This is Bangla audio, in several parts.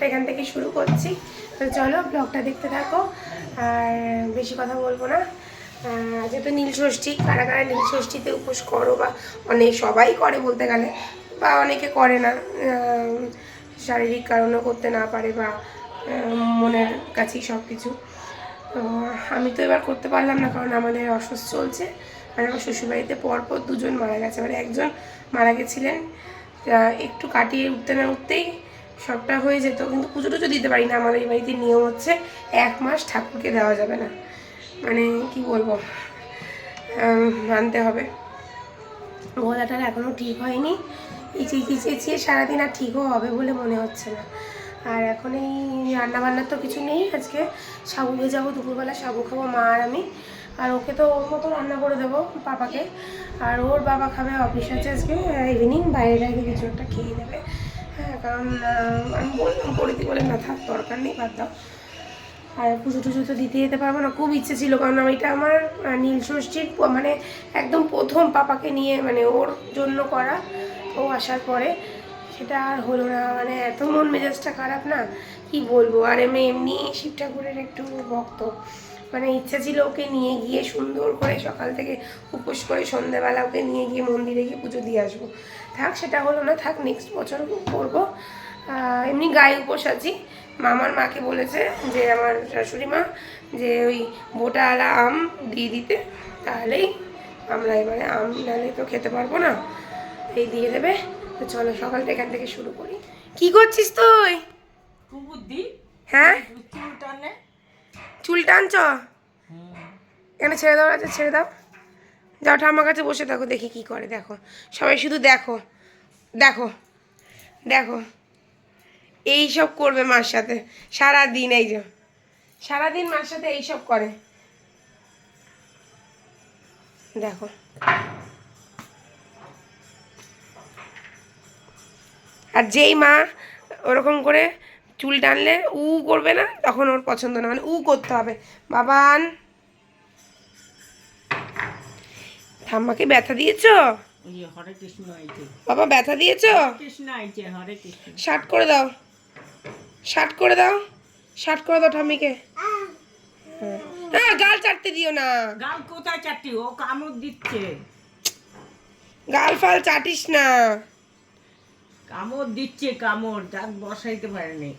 ব্লগটা এখান থেকে শুরু করছি। তো চলো ব্লগটা দেখতে থাকো, আর বেশি কথা বলব না। যেহেতু নীল ষষ্ঠী, কারা কারা নীল ষষ্ঠীতে উপোস করো বা অনেক সবাই করে বলতে গেলে, বা অনেকে করে না শারীরিক কারণেও করতে না পারে বা মনের কাছেই সব কিছু তো আমি তো এবার করতে পারলাম না, কারণ আমাদের অসুস্থ চলছে মানে আমার শ্বশুরবাড়িতে পরপর দুজন মারা গেছে। মানে একজন মারা গেছিলেন একটু কাটিয়ে উঠতে না উঠতেই সবটা হয়ে যেত, কিন্তু পুজো টুজো দিতে পারি না। আমাদের এই বাড়িতে নিয়ম হচ্ছে এক মাস ঠাকুরকে দেওয়া যাবে না। মানে কি বলব? মানতে হবে। গলাটার এখনও ঠিক হয়নি। এই চেঁচিয়ে সারাদিন আর ঠিকও হবে বলে মনে হচ্ছে না। আর এখন এই রান্নাবান্নার তো কিছু নেই আজকে। সাবু ভেজাবো দুপুরবেলা সাবু খাব, মা আর আমি। আর ওকে তো ওর মতো রান্না করে দেবো পাপাকে। আর ওর বাবা খাবে অফিস আছে আজকে ইভিনিং বাইরে বাইরে কিছু একটা খেয়ে নেবে। হ্যাঁ কারণ আমি বললাম করে দিই বলে, না, থাক, দরকার নেই, বাদ দাও। আর পুজো টুজো তো দিতে যেতে পারব না, খুব ইচ্ছে ছিল, কারণ এটা আমার নীল ষষ্ঠীর মানে একদম প্রথম পাপাকে নিয়ে মানে ওর জন্য করা, ও আসার পরে। সেটা আর হলো না মানে এত মন মেজাজটা খারাপ না, কি বলব? আর আমি এমনি শিব ঠাকুরের একটু ভক্ত। মানে ইচ্ছা ছিল ওকে নিয়ে গিয়ে সুন্দর করে সকাল থেকে উপোস করে সন্ধ্যাবেলা ওকে নিয়ে গিয়ে মন্দিরে গিয়ে পুজো দিয়ে আসব। থাক সেটা হলো না থাক নেক্সট বছর করব। এমনি গায়ে উপোস আছি। মামার মাকে বলেছে যে আমার শাশুড়ি মা যে ওই বোটাওয়ালা আম দিয়ে দিতে তাহলেই আমরা এবারে আম নালে তো খেতে পারব না। এই দিয়ে দেবে। তো চলো সকালটা এখান থেকে শুরু করি। কি করছিস তুই? হ্যাঁ? চুল টানে চুল টানছ? এখানে ছেড়ে দাও আছে ছেড়ে দাও। যাও, ঠাম্মার কাছে বসে থাকো, দেখি কি করে, দেখো। সবাই শুধু দেখো দেখো দেখো। এই সব করবে মার সাথে সারা দিন এই যে। সারাদিন মার সাথে এই সব করে। দেখো। আর যেই মা ওরকম করে চুল টানলে উ করবে না, তখন ওর পছন্দ না মানে উ করতে হবে। বাবান! ঠাম্মাকে ব্যথা দিয়েছ? ওই যে হরে কৃষ্ণ আইছে। বাবা ব্যথা দিয়েছ? শার্ট করে দাও। শার্ট করে দাও। শার্ট করে দাও ঠাম্মিকে। হ্যাঁ গাল চাটতে দিও না। গাল কোথায় চারটি ও কামড় দিচ্ছে। গাল ফাল চাটিস না। কামড় দিচ্ছে কামড় দাঁত বসাইতে পারেনি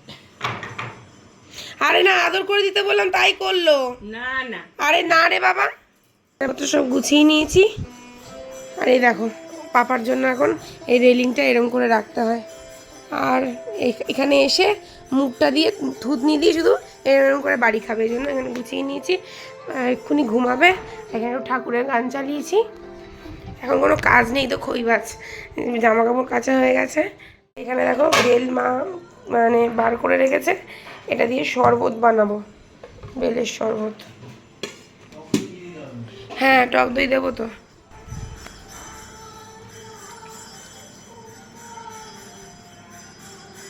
আরে না আদর করে দিতে বললাম তাই করল। না না। আরে না রে বাবা। এবার তো সব গুছিয়ে নিয়েছি। আর এই দেখো, পাপার জন্য এখন এই রেলিংটা এরম করে রাখতে হয়। আর এখানে এসে মুখটা দিয়ে থুতনি দিয়ে শুধু এরকম করে বাড়ি খাবে, এই জন্য এখানে গুছিয়ে নিয়েছি। এক্ষুনি ঘুমাবে, এখানে ঠাকুরের গান চালিয়েছি। এখন কোনো কাজ নেই তো খই বাজ জামা কাপড় কাচা হয়ে গেছে। এখানে দেখো বেল মা মানে বার করে রেখেছে, এটা দিয়ে শরবত বানাবো, বেলের শরবত। হ্যাঁ টক দই দেবো তো।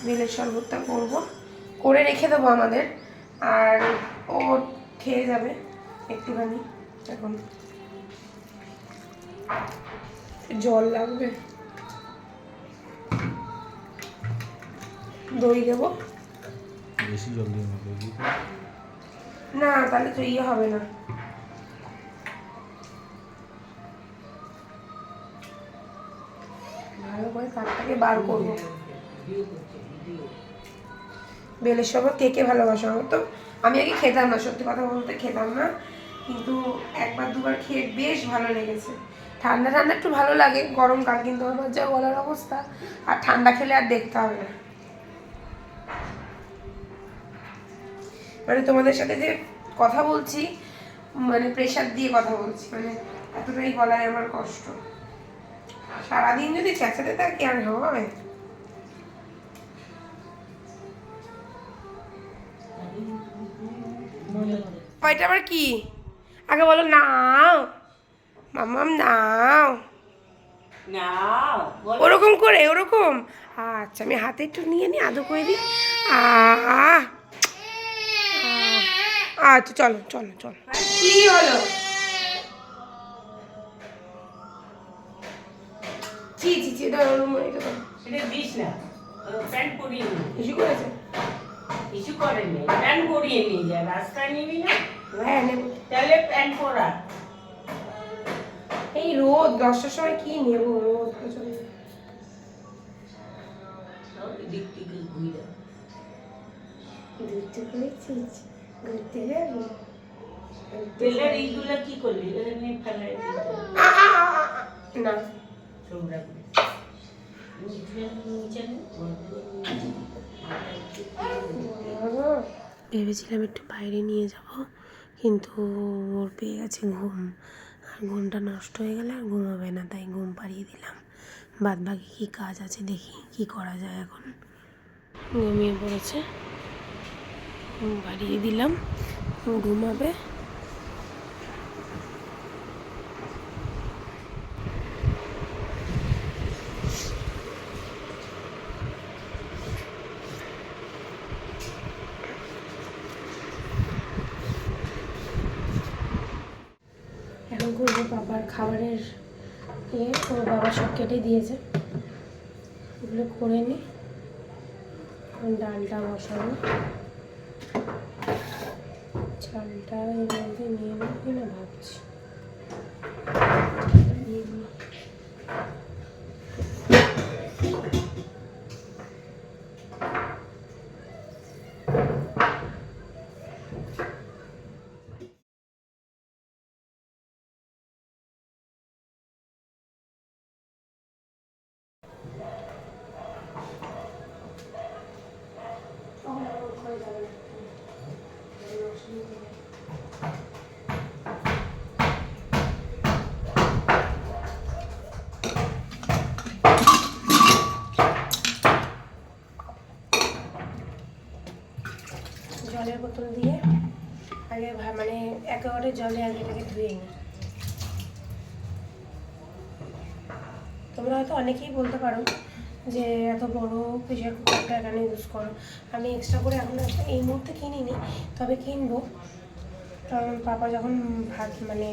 বেলের শরবতটা করব। করে রেখে দেবো আমাদের। আর ও খেয়ে যাবে একটুখানি। এখন জল লাগবে। দই দেবো। বেশি জল দিয়ে না তাহলে তো ইয়ে হবে না। করে বার করব। বেলের শরবত কে কে ভালোবাসো তো আমি আগে খেতাম না, সত্যি কথা বলতে খেতাম না। কিন্তু একবার দুবার খেয়ে বেশ ভালো লেগেছে। ঠান্ডা ঠান্ডা একটু ভালো লাগে গরমকাল কিন্তু আমার যা গলার অবস্থা, আর ঠান্ডা খেলে আর দেখতে হবে না। মানে তোমাদের সাথে যে কথা বলছি মানে প্রেশার দিয়ে কথা বলছি মানে এতটাই গলায় আমার কষ্ট। সারাদিন যদি চেঁচাতে থাকি আর হবে এটা আবার কি? আগে বলো নাও। মামাম নাও। না ওরকম করে ওরকম। আচ্ছা আমি হাতে একটু নিয়ে নিই আদো করে দিই। আচ্ছা চলো চলো চলো। কি হলো? জি জি জি দাঁড়ানো মনে করো এটা দিস না। প্যান্ট পরিয়ে নি কিছু করেছে? কিছু করেনি। প্যান্ট পরিয়ে নিয়ে যা রাস্তায় নিবি না? হ্যাঁ নেব। তাহলে প্যান্ট পরা। এই রোদ দশটার সময় কি নেব রোদ প্রচণ্ড দিক থেকে ঘুরে। ঘুরতে ঘুরতে যাবি। তেলের এইগুলো কি করলি? ফেলাই। না। ভেবেছিলাম একটু বাইরে নিয়ে যাব, কিন্তু ওর পেয়ে গেছে ঘুম। আর ঘুমটা নষ্ট হয়ে গেলে আর ঘুমাবে না, তাই ঘুম পাড়িয়ে দিলাম। বাদ বাকি কী কাজ আছে দেখি কি করা যায় এখন। ঘুমিয়ে পড়েছে, ঘুম পাড়িয়ে দিলাম, ঘুমাবে এখন করব বাবার খাবারের ইয়ে ওর বাবা সব কেটে দিয়েছে। এগুলো করে নি। ডালটা বসাবো। চালটা এর মধ্যে নিয়ে নিই কিনা ভাবছি নিয়ে নিই। জলের বোতল দিয়ে আগে মানে একেবারে জলে আগে থেকে ধুয়ে নিই। তোমরা হয়তো অনেকেই বলতে পারো যে এত বড় প্রেশার কুকারটা এখানে ইউজ করো? আমি এক্সট্রা করে এখন এই মুহূর্তে কিনিনি তবে কিনবো। কারণ পাপা যখন ভাত মানে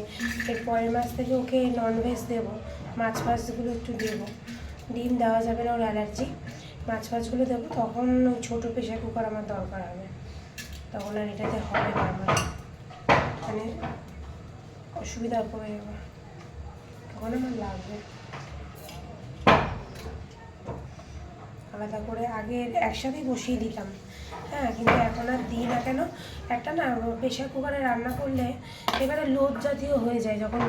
এর পরের মাস থেকে ওকে ননভেজ দেবো, মাছ ফাছগুলো একটু দেবো। ডিম দেওয়া যাবে না, ওর অ্যালার্জি মাছ ফাছগুলো দেবো, তখন ওই ছোটো প্রেশার কুকার আমার দরকার হবে। তখন আর এটাতে হবে না আমার মানে অসুবিধা পড়ে যাবে তখন আমার লাগবে। আলাদা করে আগে একসাথেই বসিয়ে দিতাম। হ্যাঁ কিন্তু এখন আর দিই না কেন? একটা না প্রেশার কুকারে রান্না করলে এবারে লোদ জাতীয় হয়ে যায় যখন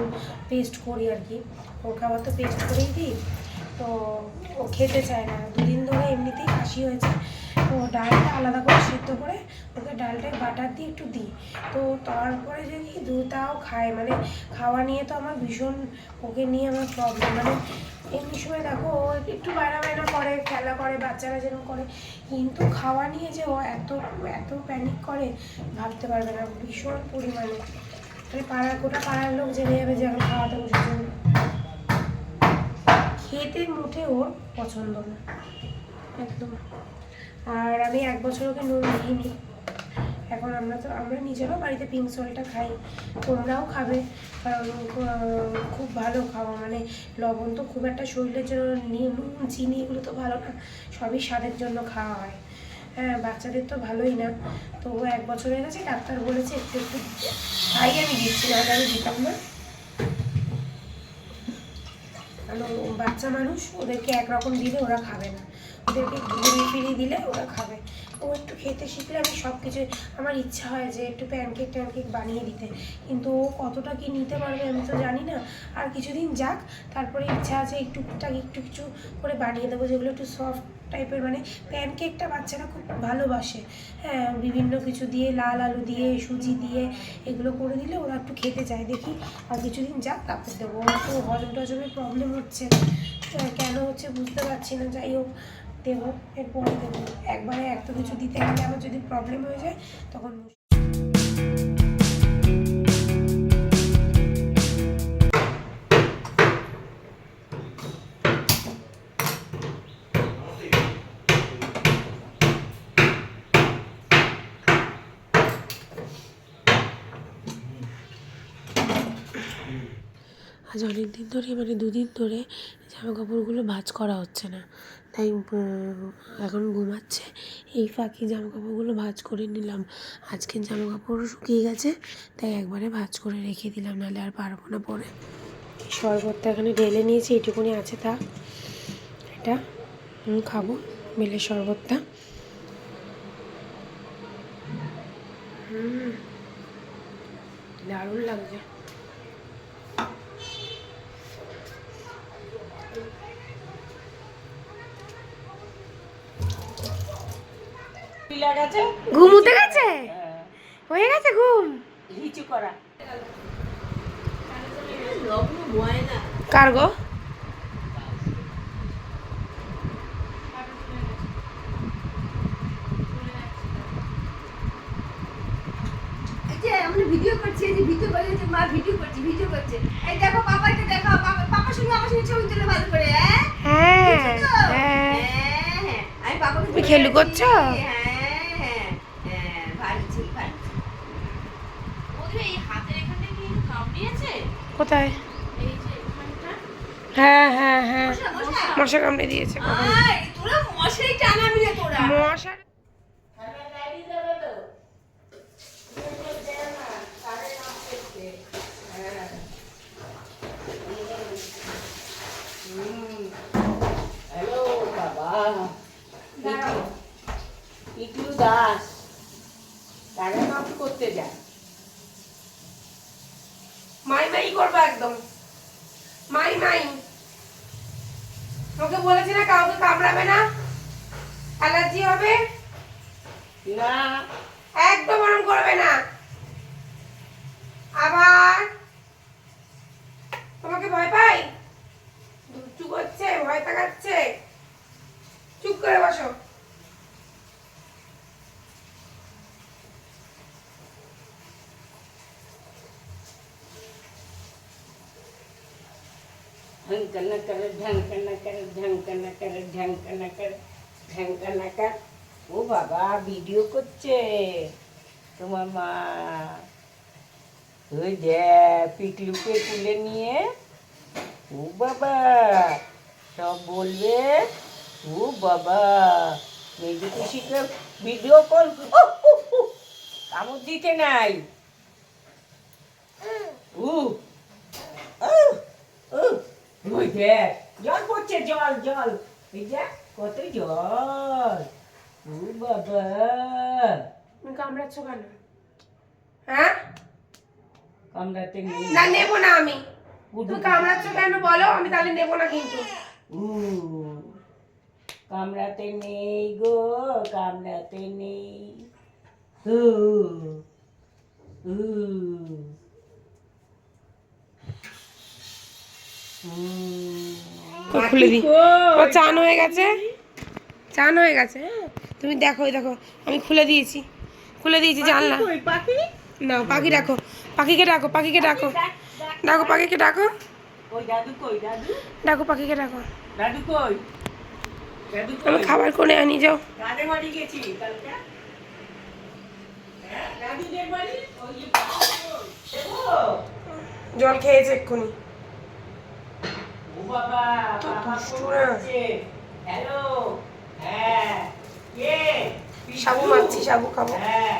পেস্ট করি আর কি। ওর খাবার তো পেস্ট করেই দিই। তো ও খেতে চায় না। দুদিন ধরে এমনিতেই কাশি হয়েছে। তো ডালটা আলাদা করে সিদ্ধ করে ওকে ডালটায় বাটার দিয়ে একটু দিই। তো তারপরে যদি দুটাও খায় মানে খাওয়া নিয়ে তো আমার ভীষণ ওকে নিয়ে আমার প্রবলেম মানে এমনি সময় দেখো, ও একটু বায়না বায়না করে, খেলা করে, বাচ্চারা যেরকম করে, কিন্তু খাওয়া নিয়ে যে ও এত এত প্যানিক করে, ভাবতে পারবে না। ভীষণ পরিমাণে। মানে পাড়ার গোটা পাড়ার লোক জেনে যাবে যে এখন খাওয়াতে বসেছে। খেতে মুঠে ওর পছন্দ না। একদম। আর আমি এক বছর ওকে নুন দিইনি। এখন আমরা তো আমরা নিজেরাও বাড়িতে পিঙ্ক সল্টটা খাই, তোমরাও খাবে। কারণ খুব ভালো খাওয়া। মানে লবণ তো খুব একটা শরীরের জন্য নুন চিনি এগুলো তো ভালো না। সবই স্বাদের জন্য খাওয়া হয়। হ্যাঁ বাচ্চাদের তো ভালোই না। তো এক বছর হয়ে গেছে, ডাক্তার বলেছে একটু একটু। তাই আমি দিচ্ছি, না আমি দিতাম না। কারণ বাচ্চা মানুষ, ওদেরকে একরকম দিলে ওরা খাবে না। ওদেরকে ঘুরিয়ে ফিরিয়ে দিলে ওরা খাবে। ও একটু খেতে শিখলে আমি সব কিছু আমার ইচ্ছা হয় যে একটু প্যানকেক ট্যানকেক বানিয়ে দিতে। কিন্তু ও কতটা কি নিতে পারবে আমি তো জানি না। আর কিছুদিন যাক, তারপরে ইচ্ছা আছে একটু একটু কিছু করে বানিয়ে দেবো, যেগুলো একটু সফট টাইপের মানে প্যানকেকটা বাচ্চারা খুব ভালোবাসে। হ্যাঁ বিভিন্ন কিছু দিয়ে, লাল আলু দিয়ে, সুজি দিয়ে এগুলো করে দিলে ওরা একটু খেতে চায়। দেখি, আর কিছুদিন যাক, তারপর দেবো। ওর তো হজম টজমের প্রবলেম হচ্ছে কেন হচ্ছে বুঝতে পারছি না। যাই হোক দেবো এরপরে দেবো একবারে এত কিছু দিতে গেলে আমার যদি প্রবলেম হয়ে যায়, তখন আজ অনেক দিন ধরে মানে দুদিন ধরে জামা কাপড়গুলো ভাঁজ করা হচ্ছে না। তাই এখন ঘুমাচ্ছে। এই ফাঁকে জামা কাপড়গুলো ভাঁজ করে নিলাম। আজকের জামা কাপড়ও শুকিয়ে গেছে, তাই একবারে ভাঁজ করে রেখে দিলাম, নাহলে আর পারব না পরে। শরবতটা এখানে ঢেলে নিয়েছি, এইটুকুনি আছে তা। এটা খাব বেলের শরবতটা। দারুণ লাগছে। পিলা গেছে ঘুম উঠে গেছে? হয়ে গেছে ঘুম? লিচু করা। গো? আমরা ভিডিও করছি এই যে ভিডিও করে যে মা ভিডিও করছে ভিডিও করছে। এই দেখো পাপাকে দেখো পাপা পাপার সঙ্গে আমার সঙ্গে ছবি তুলে ভালো করে হ্যাঁ? হ্যাঁ হ্যাঁ। হ্যাঁ, হ্যাঁ। আমি পাপাকে তুমি খেলু করছ? হ্যাঁ কোথায়? হ্যাঁ হ্যাঁ হ্যাঁ। মশা, কামড়ে দিয়েছে তোরা তোরা। মশা হ্যালো বাবা ইটু দাস কারা কাম করতে যায় মাই মাই করবে একদম। মাই মাই। তোকে বলেছি না কাউকে কামড়াবে না। অ্যালার্জি হবে? না। একদম ওরম করবে না আবার তোমাকে ভয় পাই চুপ করছে ভয় তাকাচ্ছে চুপ করে বসো ढंग न कर ढंग न कर ढंग न कर ढंग न कर ঢ্যাঙ্কা নাকা ও বাবা ভিডিও করছে তোমার মা ওই যে পিকলুকে তুলে নিয়ে ও বাবা সব বলবে ও বাবা মেজু খুশিকে ভিডিও কল কামড় দিতে নাই উ উ উ ওই দেখ জল পড়ছে জল জল। এই দেখ কত জল। ও বাবা। কামড়াচ্ছ কেন? হ্যাঁ? কামড়াতে নেই। না নেব না আমি। তুমি কামড়াচ্ছ কেন বলো? আমি তাহলে নেব না কিন্তু। কামড়াতে নেই গো কামড়াতে নেই। উ উ খুলে দিই ও চান হয়ে গেছে? চান হয়ে গেছে হ্যাঁ। তুমি দেখো দেখো আমি খুলে দিয়েছি। খুলে দিয়েছি জানলা। না পাখি ডাকো পাখিকে ডাকো পাখিকে ডাকো। ডাকো পাখিকে ডাকো। ডাকো পাখিকে ডাকো। আমি খাবার করে আনি যাও। হ্যাঁ জল খেয়েছে এক্ষুনি ও বাবা বাবা দুষ্টু ফোন না। করছে হ্যালো হ্যাঁ কে সাবু মারছি সাবু খাব। হ্যাঁ।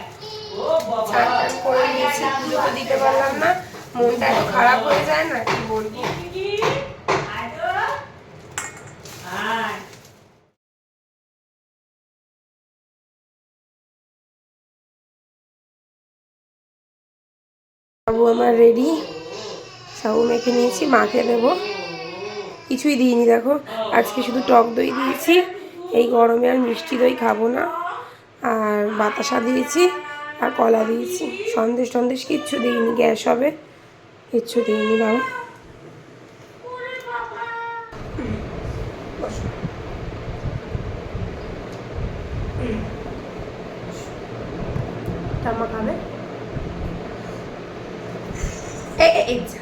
ও বাবা চান টান করে নিয়েছি পুজো দিতে পারলাম না। মনটা খারাপ হয়ে যায় না কি বলব? সাবু আমার রেডি সাবু মেখে নিয়েছি মাকে দেবো। কিছুই দিইনি, দেখো। আজকে শুধু টক দই দিয়েছি। এই গরমে আর মিষ্টি দই খাব না। আর বাতাসা দিয়েছি, আর কলা দিয়েছি। সন্দেশ টন্দেশ কিচ্ছু দিইনি, গ্যাস হবে। কিচ্ছু দিইনি, বাবা। খাবে? এই এই, এই যা।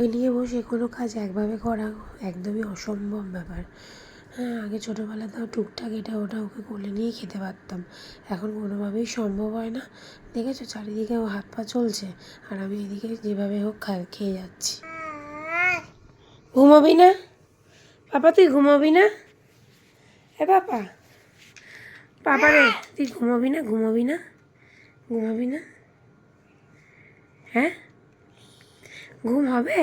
ওকে নিয়ে বসে কোনো কাজ একভাবে করা একদমই অসম্ভব ব্যাপার। হ্যাঁ আগে ছোটোবেলাতেও টুকটাক এটা ওটা ওকে কোলে নিয়ে খেতে পারতাম। এখন কোনোভাবেই সম্ভব হয় না। দেখেছ? চারিদিকে ও হাত পা চলছে আর আমি এদিকে যেভাবে হোক খা- খেয়ে যাচ্ছি। ঘুমাবি না? পাপা, তুই ঘুমাবি না? এ পাপা। পাপা রে, তুই ঘুমাবি না? ঘুমাবি না? ঘুমাবি না? হ্যাঁ? ঘুম হবে?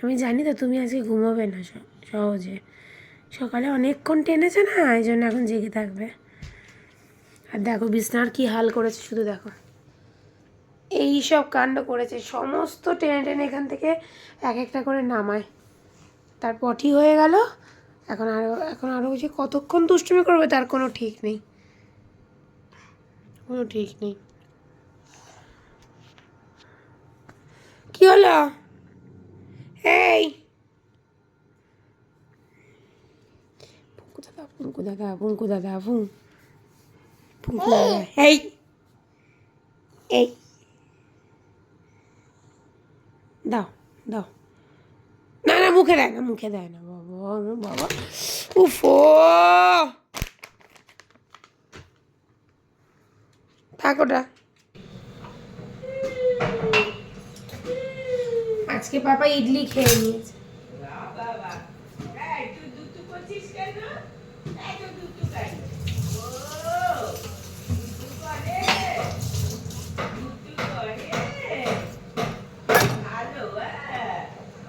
আমি জানি তো তুমি আজকে ঘুমাবে না সহজে। সকালে অনেকক্ষণ টেনেছে না, এই জন্য এখন জেগে থাকবে। আর দেখো বিছনার কি হাল করেছে, শুধু দেখো। এই সব কাণ্ড করেছে, সমস্ত টেনে টেনে এখান থেকে এক একটা করে নামায়। তার পটি হয়ে গেল, এখন আরও এখন আরও যে কতক্ষণ দুষ্টুমি করবে তার কোনো ঠিক নেই। কোনো ঠিক নেই। কি হলো? এই। পুঙ্কু দাদা পুঙ্কু দাদা পুঙ্কু দাদা পুং। পুঙ্কু দাদা এই। এই। দাও দাও। না না, মুখে দেয় না, মুখে দেয় না, বাবা বাবা। উফো। থাক ওটা। আজকে পাপা ইডলি খেয়ে নিয়েছে বাবা এই তুই দুটু করছিস কেন এই তো দুটু কেন ও দুটু করে দুটু করে ভালো হ্যাঁ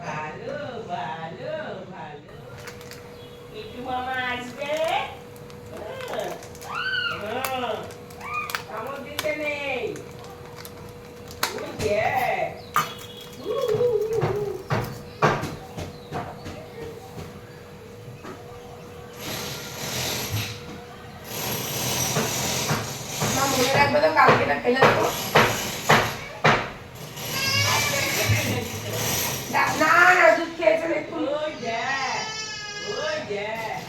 ভালো ভালো ভালো একটু মামা আসবে হ্যাঁ, হ্যাঁ, কামড় দিতে নেই ওই দেখ হু, হু, হু, হু। মা মনে রাখবে তো কালকে না ফেলে দেবো না না না, দুধ খেয়েছে একটু ওই দেখ ওই দেখ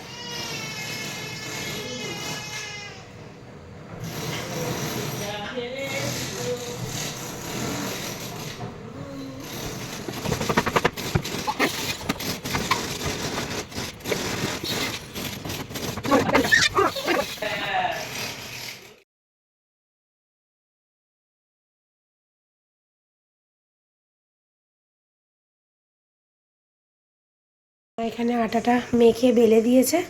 এখানে আটাটা মেখে বেলে দিয়েছে।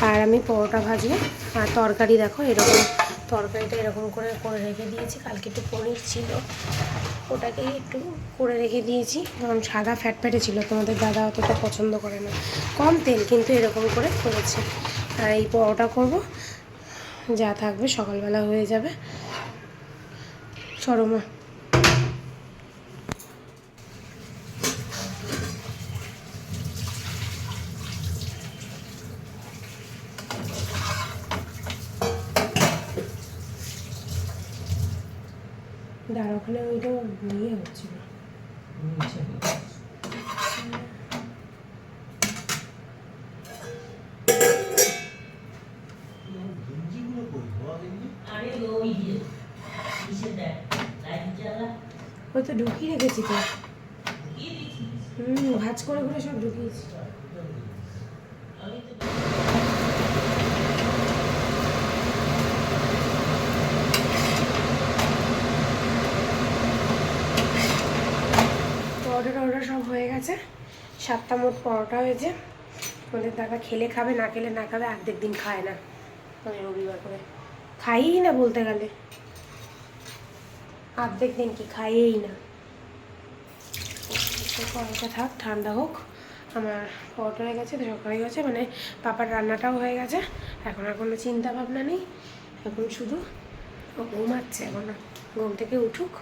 আর আমি পরোটা ভাজবো। আর তরকারি দেখো, এরকম তরকারিটা এরকম করে করে রেখে দিয়েছি। কালকে একটু পনির ছিল। ওটাকেই একটু করে রেখে দিয়েছি। কারণ সাদা ফ্যাট ফ্যাটে ছিল। তোমাদের দাদা অতটা পছন্দ করে না। কম তেল, কিন্তু এরকম করে করেছে। আর এই পরোটা করব। যা থাকবে সকালবেলা হয়ে যাবে। সরমা দাঁড়া ওখানে ওইটা ইয়ে হচ্ছিল। ওই তো ঢুকিয়ে রেখেছি তো। হুম, ভাজ করে করে সব ঢুকিয়েছি। পরোটা টরোটা সব হয়ে গেছে। সাতটা মোট পরোটা হয়েছে। আমাদের দাদা, খেলে খাবে, না খেলে না খাবে অর্ধেক দিন খায় না। রবিবার করে। খাইই না বলতে গেলে? অর্ধেক দিন কি খাইয়েই না। পরোটা থাক, ঠান্ডা হোক। আমার পরোটা হয়ে গেছে তরকারি হয়ে গেছে মানে পাপার রান্নাটাও হয়ে গেছে। এখন আর কোনো চিন্তা ভাবনা নেই। এখন শুধু ঘুমাচ্ছে, এখনও ঘুম থেকে উঠুক।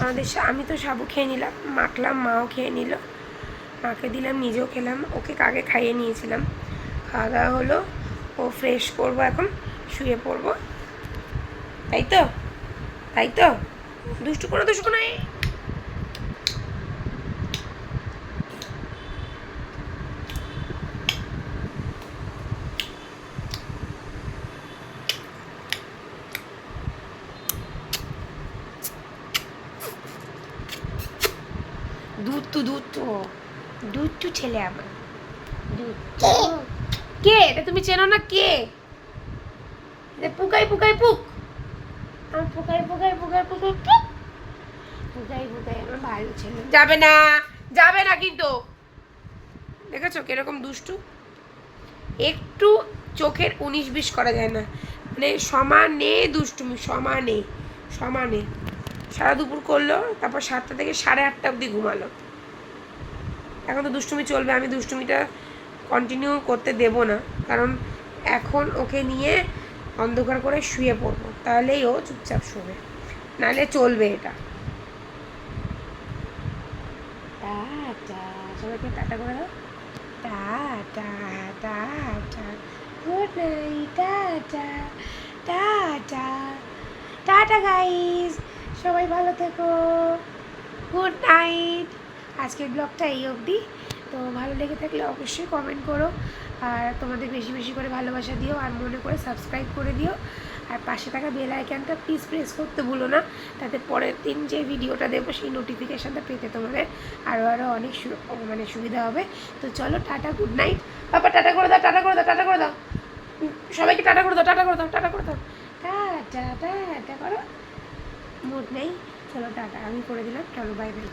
আমাদের আমি তো সাবু খেয়ে নিলাম, মাখলাম, মাও খেয়ে নিল। মাকে দিলাম, নিজেও খেলাম, ওকে কাকে খাইয়ে নিয়েছিলাম? খাওয়া দাওয়া হলো, ও ফ্রেশ করব এখন, শুয়ে পড়ব। তাই তো? তাই তো? দুষ্টু কোনো দুষ্টু কোনো এই। দুধ তো দুধ তো দুধ তো ছেলে আমার। কে? এটা তুমি চেনো না কে? পুকাই পুকাই পুক। আমার পুকাই পুকাই পুকাই পুকাই পুক। পুকাই পুকাই আমার ভালো ছেলে। যাবে না যাবে না কিন্তু। দেখেছ কীরকম দুষ্টু? একটু চোখের উনিশ বিশ করা যায় না। মানে সমানে দুষ্টুমি সমানে সমানে। সারা দুপুর করল তারপর সাতটা থেকে সাড়ে আটটা অবধি ঘুমালো। এখন তো দুষ্টুমি চলবে, আমি দুষ্টুমিটা কন্টিনিউ করতে দেব না। কারণ এখন ওকে নিয়ে অন্ধকার করে শুয়ে পড়ব, তাহলেই ও চুপচাপ শোবে, নাহলে চলবে এটা। টাটা, সবাইকে টাটা করে দাও। Tata tata night tata tata tata guys সবাই ভালো থেকো গুড নাইট আজকের ব্লগটা এই অবধি। তো ভালো লেগে থাকলে অবশ্যই কমেন্ট করো। আর তোমাদের বেশি বেশি করে ভালোবাসা দিও আর মনে করে সাবস্ক্রাইব করে দিও। আর পাশে থাকা বেল আইকনটা প্লিজ প্রেস করতে ভুলো না। তাতে পরের দিন যে ভিডিওটা দেবো সেই নোটিফিকেশানটা পেতে তোমাদের আরও আরও অনেক মানে সুবিধা হবে। তো চলো টাটা গুড নাইট বাবা, টাটা করে দাও, টাটা করে দাও, টাটা করে দাও। সবাইকে টাটা করে দাও, টাটা করে দাও, টাটা করে দাও। টাটা টাটা করো। মুড নেই চলো টাটা, আমি করে দিলাম। চলো বাই বাই